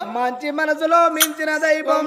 మంచి మనసులో మించిన దైవం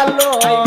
lo